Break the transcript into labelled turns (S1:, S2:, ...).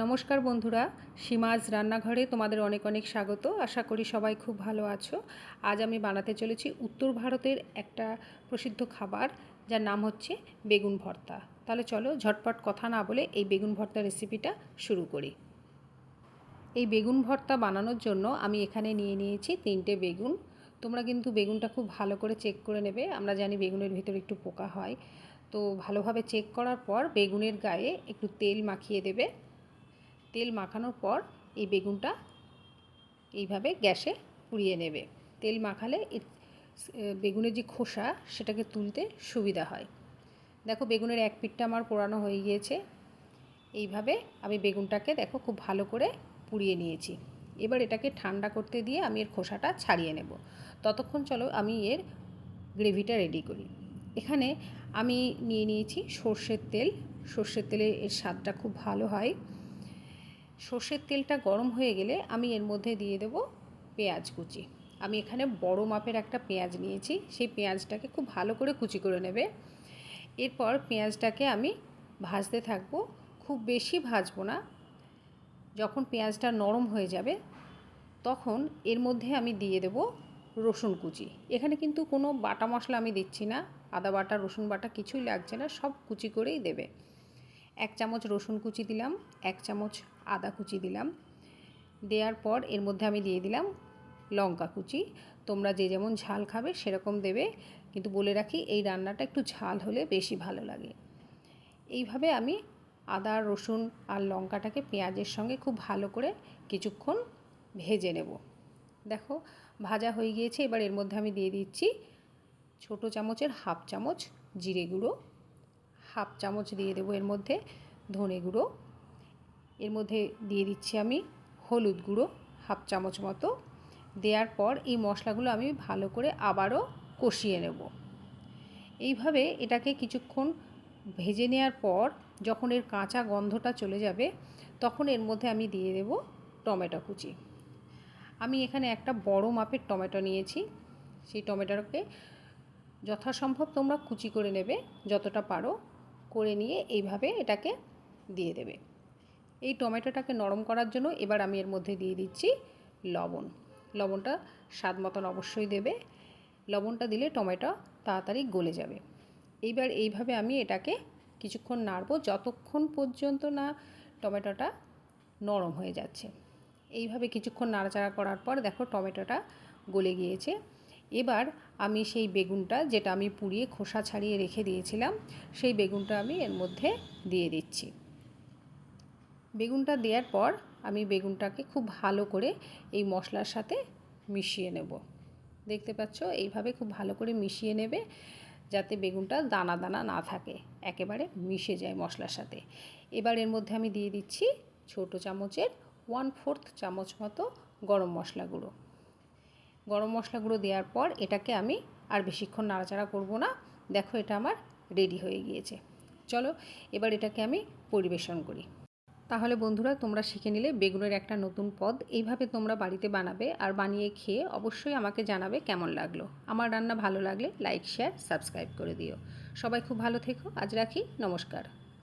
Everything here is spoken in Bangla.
S1: নমস্কার বন্ধুরা, সীমাজ রান্নাঘরে তোমাদের অনেক অনেক স্বাগত। আশা করি সবাই খুব ভালো আছো। আজ আমি বানাতে চলেছি উত্তর ভারতের একটা প্রসিদ্ধ খাবার, যার নাম হচ্ছে বেগুন ভর্তা। তাহলে চলো ঝটপট কথা না বলে এই বেগুন ভর্তা রেসিপিটা শুরু করি। এই বেগুন ভর্তা বানানোর জন্য আমি এখানে নিয়ে নিয়েছি তিনটে বেগুন। তোমরা কিন্তু বেগুনটা খুব ভালো করে চেক করে নেবে, আমরা জানি বেগুনের ভিতরে একটু পোকা হয়। তো ভালোভাবে চেক করার পর বেগুনের গায়ে একটু তেল মাখিয়ে দেবে। তেল মাখানোর পর এই বেগুনটা এইভাবে গ্যাসে পুড়িয়ে নেবে। তেল মাখালে বেগুনের যে খোসা, সেটাকে তুলতে সুবিধা হয়। দেখো বেগুনের এক পিঠটা আমার পোড়ানো হয়ে গিয়েছে। এইভাবে আমি বেগুনটাকে দেখো খুব ভালো করে পুড়িয়ে নিয়েছি। এবার এটাকে ঠান্ডা করতে দিয়ে আমি এর খোসাটা ছাড়িয়ে নেব। ততক্ষণ চলো আমি এর গ্রেভিটা রেডি করি। এখানে আমি নিয়ে নিয়েছি সর্ষের তেল। সর্ষের তেলে এর স্বাদটা খুব ভালো হয়। সর্ষের তেলটা গরম হয়ে গেলে আমি এর মধ্যে দিয়ে দেব পেঁয়াজ কুচি। আমি এখানে বড় মাপের একটা পেঁয়াজ নিয়েছি, সেই পেঁয়াজটাকে খুব ভালো করে কুচি করে নেবে। এরপর পেঁয়াজটাকে আমি ভাজতে থাকব, খুব বেশি ভাজবো না। যখন পেঁয়াজটা নরম হয়ে যাবে, তখন এর মধ্যে আমি দিয়ে দেব রসুন কুচি। এখানে কিন্তু কোনো বাটা মশলা আমি দিচ্ছি না, আদা বাটা, রসুন বাটা কিছুই লাগছে না, সব কুচি করেই দেবে। এক চামচ রসুন কুচি দিলাম, এক চামচ আদা কুচি দিলাম। দেওয়ার পর এর মধ্যে আমি দিয়ে দিলাম লঙ্কা কুচি। তোমরা যে যেমন ঝাল খাবে সেরকম দেবে। কিন্তু বলে রাখি, এই রান্নাটা একটু ঝাল হলে বেশি ভালো লাগে। এইভাবে আমি আদা, রসুন আর লঙ্কাটাকে পেঁয়াজের সঙ্গে খুব ভালো করে কিছুক্ষণ ভেজে নেব। দেখো, ভাজা হয়ে গিয়েছে। এবার এর মধ্যে আমি দিয়ে দিচ্ছি ছোটো চামচের হাফ চামচ জিরে গুঁড়ো। হাফ চামচ দিয়ে দেবো এর মধ্যে ধনে গুঁড়ো। এর মধ্যে দিয়ে দিচ্ছি আমি হলুদ গুঁড়ো, হাফ চামচ মতো। দেওয়ার পর এই মশলাগুলো আমি ভালো করে আবারও কষিয়ে নেব। এইভাবে এটাকে কিছুক্ষণ ভেজে নেওয়ার পর যখন এর কাঁচা গন্ধটা চলে যাবে, তখন এর মধ্যে আমি দিয়ে দেব টমেটো কুচি। আমি এখানে একটা বড় মাপের টমেটো নিয়েছি। সেই টমেটোকে যথাসম্ভব তোমরা কুচি করে নেবে, যতটা পারো, করে নিয়ে এইভাবে এটাকে দিয়ে দেবে। এই টমেটোটাকে নরম করার জন্য এবার আমি এর মধ্যে দিয়ে দিচ্ছি লবণ। লবণটা স্বাদ মতন অবশ্যই দেবে। লবণটা দিলে টমেটো তাড়াতাড়ি গলে যাবে। এইবার এইভাবে আমি এটাকে কিছুক্ষণ নাড়বো যতক্ষণ পর্যন্ত না টমেটোটা নরম হয়ে যাচ্ছে। এইভাবে কিছুক্ষণ নাড়াচাড়া করার পর দেখো টমেটোটা গলে গিয়েছে। এবার আমি সেই বেগুনটা যেটা আমি পুড়িয়ে খোসা ছাড়িয়ে রেখে দিয়েছিলাম, সেই বেগুনটা আমি এর মধ্যে দিয়ে দিচ্ছি। বেগুনটা দেওয়ার পর আমি বেগুনটাকে খুব ভালো করে এই মশলার সাথে মিশিয়ে নেব। দেখতে পাচ্ছ? এইভাবে খুব ভালো করে মিশিয়ে নেবে যাতে বেগুনটা দানা দানা না থাকে, একেবারে মিশে যায় মশলার সাথে। এবার এর মধ্যে আমি দিয়ে দিচ্ছি ছোট চামচের ওয়ান ফোর্থ চামচ মতো গরম মশলা গুঁড়ো। গরম মশলা গুঁড়ো দেওয়ার পর এটাকে আমি আর বেশিক্ষণ নাড়াচাড়া করব না। দেখো এটা আমার রেডি হয়ে গিয়েছে। চলো এবার এটাকে আমি পরিবেশন করি। তাহলে বন্ধুরা তোমরা শিখে নিলে বেগুনের একটা নতুন পদ। এইভাবে তোমরা বাড়িতে বানাবে আর বানিয়ে খেয়ে অবশ্যই আমাকে জানাবে কেমন লাগল। আমার রান্না ভালো লাগলে লাইক, শেয়ার, সাবস্ক্রাইব করে দিও। সবাই খুব ভালো থেকো। আজ রাখি। নমস্কার।